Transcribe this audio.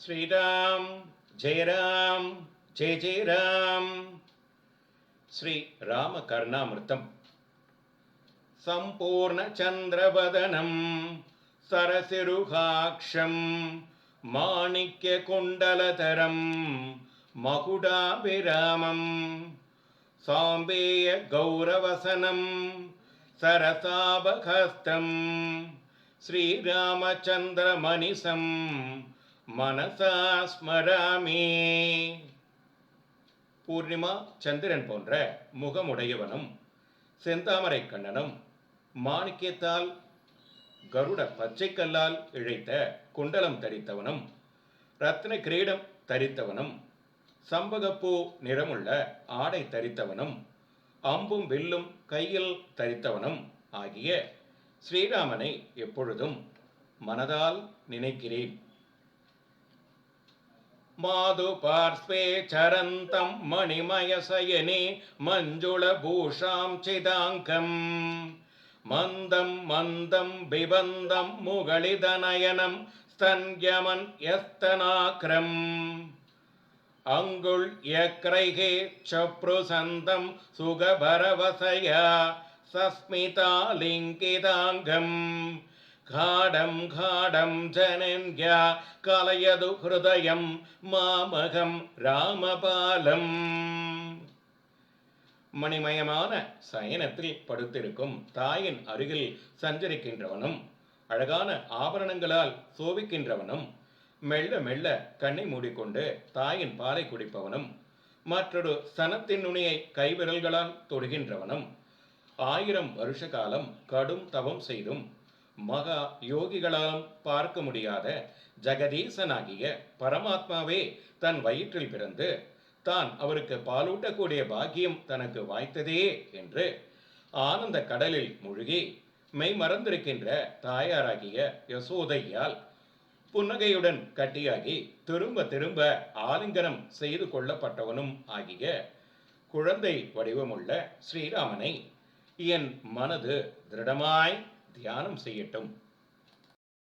ஸ்ரீராம் ஜெயராம் ஜெய ஜெயராம். ஸ்ரீ ராம கர்ணாமிருத்தம் சம்பூர்ணச்சந்திரவதனம் சரசிருகாட்சம் மாணிக்க குண்டலதரம் மகுடாபிராமம் சாம்பேய கௌரவசனம் சரசாபகஸ்தம் ஸ்ரீராமச்சந்திரமணிசம் மனசா ஸ்மராமி. பூர்ணிமா சந்திரன் போன்ற முகமுடையவனும் செந்தாமரை கண்ணனும் மாணிக்கியத்தால் கருட பச்சை கல்லால் இழைத்த குண்டலம் தரித்தவனும் ரத்ன கிரீடம் தரித்தவனும் சம்பகப்பூ நிறமுள்ள ஆடை தரித்தவனும் அம்பும் வில்லும் கையில் தரித்தவனும் ஆகிய ஸ்ரீராமனை எப்பொழுதும் மனதால் நினைக்கிறேன். மாது பார்ஸ்வே சரந்தம் மணிமயசயனே மஞ்சுளபூஷாம் சிதாங்கம். மந்தம் மந்தம் பிபந்தம் முகளிதநயனம் ஸ்தன்யமன் யஸ்தனாக்ரம் அங்குள் யக்ரைகே சப்ருசந்தம் சுகபரவசயா காடம் காடம் ஜனன்யா கலையது ஹிருதயம் மாமகம் ராமபாலம். மணிமயமான சயனத்தில் படுத்திருக்கும் தாயின் அருகில் சஞ்சரிக்கின்றவனும் அழகான ஆபரணங்களால் சோபிக்கின்றவனும் மெல்ல மெல்ல கண்ணை மூடிக்கொண்டு தாயின் பாலை குடிப்பவனும் மற்றொரு சனத்தின் நுனியை கைவிரல்களால் தொடுகின்றவனும் ஆயிரம் வருஷ காலம் கடும் தவம் செய்தும் மகா யோகிகளாலும் பார்க்க முடியாத ஜெகதீசனாகிய பரமாத்மாவே தன் வயிற்றில் பிறந்து தான் அவருக்கு பாலூட்டக்கூடிய பாக்கியம் தனக்கு வாய்த்ததே என்று ஆனந்த கடலில் மூழ்கி மெய் மறந்திருக்கின்ற தாயாராகிய யசோதையால் புன்னகையுடன் கட்டியாகி திரும்ப திரும்ப ஆலிங்கனம் செய்து கொள்ளப்பட்டவனும் ஆகிய குழந்தை வடிவமுள்ள ஸ்ரீராமனை என் மனது திருடமாய் தியானம் செய்யட்டும்.